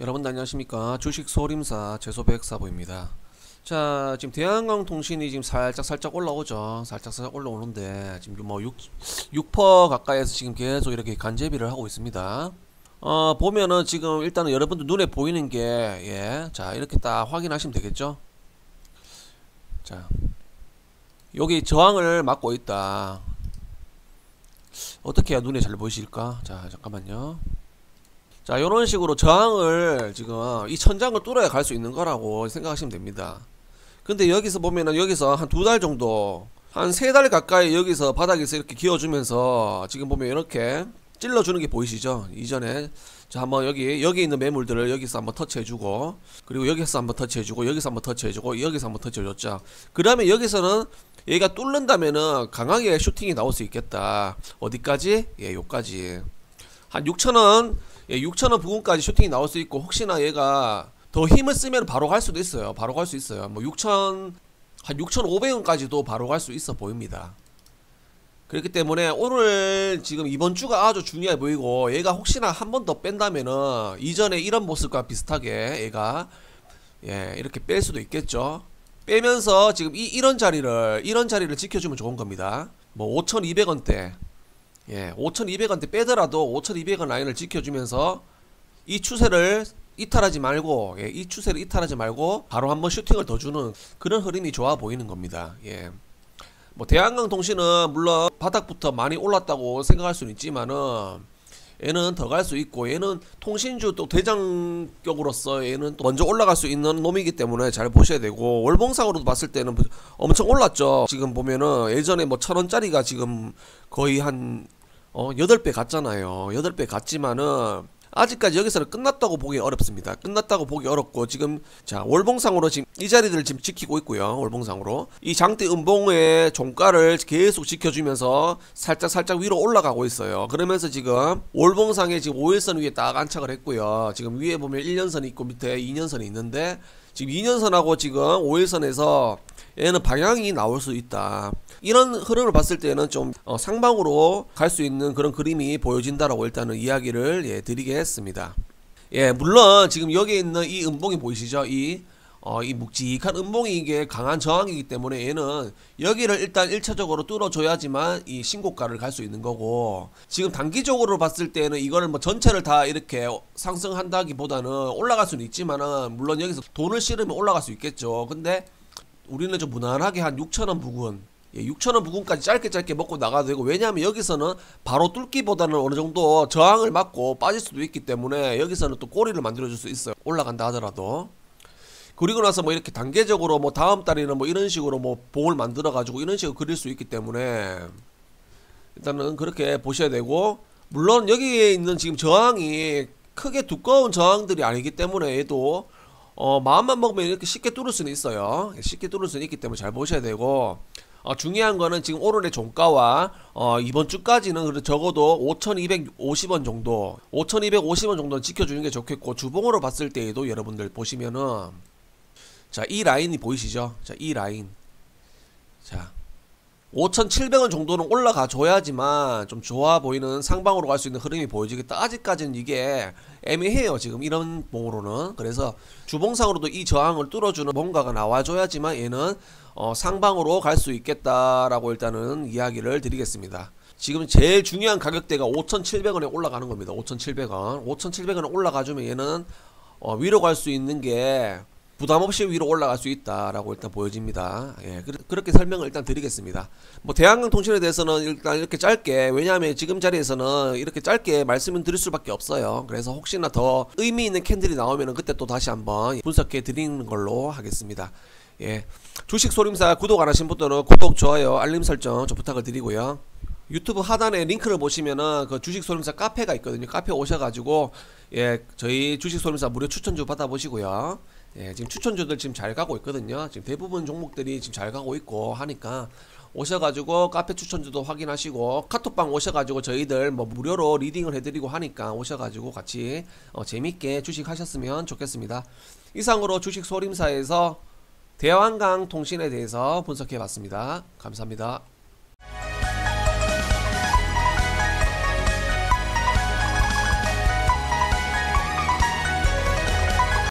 여러분들 안녕하십니까? 주식 소림사 재소 백사부입니다. 자 지금 대한항공 통신이 지금 살짝 살짝 올라오죠. 살짝 살짝 올라오는데 지금 뭐 6, 6% 가까이에서 지금 계속 이렇게 간제비를 하고 있습니다. 어 보면은 지금 일단은 여러분들 눈에 보이는 게예자 이렇게 딱 확인하시면 되겠죠? 자 여기 저항을 막고 있다. 어떻게 해야 눈에 잘 보이실까? 자 잠깐만요 자 이런 식으로 저항을 지금 이 천장을 뚫어야 갈 수 있는 거라고 생각하시면 됩니다. 근데 여기서 보면은 여기서 한 두 달 정도 한 세 달 가까이 여기서 바닥에서 이렇게 기어주면서 지금 보면 이렇게 찔러주는 게 보이시죠? 이전에 자 한번 여기 여기 있는 매물들을 여기서 한번 터치해주고 그리고 여기서 한번 터치해주고 여기서 한번 터치해주고 여기서 한번 터치해줬죠. 그 다음에 여기서는 얘가 뚫는다면은 강하게 슈팅이 나올 수 있겠다. 어디까지? 예 요까지. 한 6천원 예, 6천원 부근까지 슈팅이 나올 수 있고 혹시나 얘가 더 힘을 쓰면 바로 갈 수도 있어요. 바로 갈 수 있어요. 뭐 6천 한 6,500원까지도 바로 갈 수 있어 보입니다. 그렇기 때문에 오늘 지금 이번 주가 아주 중요해 보이고 얘가 혹시나 한 번 더 뺀다면은 이전에 이런 모습과 비슷하게 얘가 예 이렇게 뺄 수도 있겠죠. 빼면서 지금 이 이런 자리를 이런 자리를 지켜주면 좋은 겁니다. 뭐 5,200원대 예, 5,200원대 빼더라도 5,200원 라인을 지켜주면서 이 추세를 이탈하지 말고 예, 이 추세를 이탈하지 말고 바로 한번 슈팅을 더 주는 그런 흐름이 좋아 보이는 겁니다. 예. 뭐 대한강통신은 물론 바닥부터 많이 올랐다고 생각할 수는 있지만은 얘는 더 갈 수 있고 얘는 통신주 또 대장격으로서 얘는 또 먼저 올라갈 수 있는 놈이기 때문에 잘 보셔야 되고 월봉상으로도 봤을 때는 엄청 올랐죠. 지금 보면은 예전에 뭐 천원짜리가 지금 거의 한 어, 8배 갔잖아요. 8배 갔지만은 아직까지 여기서는 끝났다고 보기 어렵습니다. 끝났다고 보기 어렵고 지금 자 월봉상으로 지금 이 자리들을 지금 지키고 있고요. 월봉상으로 이 장대 음봉의 종가를 계속 지켜주면서 살짝 살짝 위로 올라가고 있어요. 그러면서 지금 월봉상에 지금 5일선 위에 딱 안착을 했고요. 지금 위에 보면 1년선이 있고 밑에 2년선이 있는데 지금 2년선하고 지금 5일선에서 얘는 방향이 나올 수 있다. 이런 흐름을 봤을 때는 좀 어, 상방으로 갈 수 있는 그런 그림이 보여진다라고 일단은 이야기를 예, 드리게 했습니다. 예, 물론 지금 여기 있는 이 음봉이 보이시죠? 이 어, 이 묵직한 음봉이 이게 강한 저항이기 때문에 얘는 여기를 일단 1차적으로 뚫어줘야지만 이 신고가를 갈 수 있는 거고 지금 단기적으로 봤을 때는 이거를 뭐 전체를 다 이렇게 상승한다기보다는 올라갈 수는 있지만은 물론 여기서 돈을 실으면 올라갈 수 있겠죠. 근데 우리는 좀 무난하게 한 6천원 부근 예, 6천원 부근까지 짧게 짧게 먹고 나가도 되고 왜냐하면 여기서는 바로 뚫기보다는 어느 정도 저항을 맞고 빠질 수도 있기 때문에 여기서는 또 꼬리를 만들어줄 수 있어요 올라간다 하더라도 그리고 나서 뭐 이렇게 단계적으로 뭐 다음 달에는 뭐 이런 식으로 뭐 봉을 만들어 가지고 이런 식으로 그릴 수 있기 때문에 일단은 그렇게 보셔야 되고 물론 여기에 있는 지금 저항이 크게 두꺼운 저항들이 아니기 때문에 얘도 어 마음만 먹으면 이렇게 쉽게 뚫을 수는 있어요. 쉽게 뚫을 수는 있기 때문에 잘 보셔야 되고 어, 중요한 거는 지금 오늘의 종가와 어, 이번 주까지는 그래도 적어도 5,250원 정도, 5,250원 정도는 지켜주는 게 좋겠고 주봉으로 봤을 때에도 여러분들 보시면은 자, 이 라인이 보이시죠? 자, 이 라인. 자, 5,700원 정도는 올라가 줘야지만 좀 좋아 보이는 상방으로 갈 수 있는 흐름이 보여지겠다. 아직까지는 이게 애매해요. 지금 이런 봉으로는. 그래서 주봉상으로도 이 저항을 뚫어주는 뭔가가 나와줘야지만 얘는 어, 상방으로 갈 수 있겠다라고 일단은 이야기를 드리겠습니다. 지금 제일 중요한 가격대가 5,700원에 올라가는 겁니다. 5,700원. 5,700원에 올라가주면 얘는 어, 위로 갈 수 있는 게 부담 없이 위로 올라갈 수 있다라고 일단 보여집니다. 예, 그, 렇게 설명을 일단 드리겠습니다. 뭐 대한강 통신에 대해서는 일단 이렇게 짧게 왜냐하면 지금 자리에서는 이렇게 짧게 말씀을 드릴 수밖에 없어요. 그래서 혹시나 더 의미 있는 캔들이 나오면 그때 또 다시 한번 분석해 드리는 걸로 하겠습니다. 예, 주식 소림사 구독 안 하신 분들은 구독, 좋아요, 알림 설정 좀 부탁을 드리고요. 유튜브 하단에 링크를 보시면은 그 주식 소림사 카페가 있거든요. 카페 오셔가지고 예 저희 주식 소림사 무료 추천주 받아보시고요. 예, 지금 추천주들 지금 잘 가고 있거든요. 지금 대부분 종목들이 지금 잘 가고 있고 하니까 오셔가지고 카페 추천주도 확인하시고 카톡방 오셔가지고 저희들 뭐 무료로 리딩을 해드리고 하니까 오셔가지고 같이 어, 재밌게 주식 하셨으면 좋겠습니다. 이상으로 주식 소림사에서 대왕강 통신에 대해서 분석해 봤습니다. 감사합니다.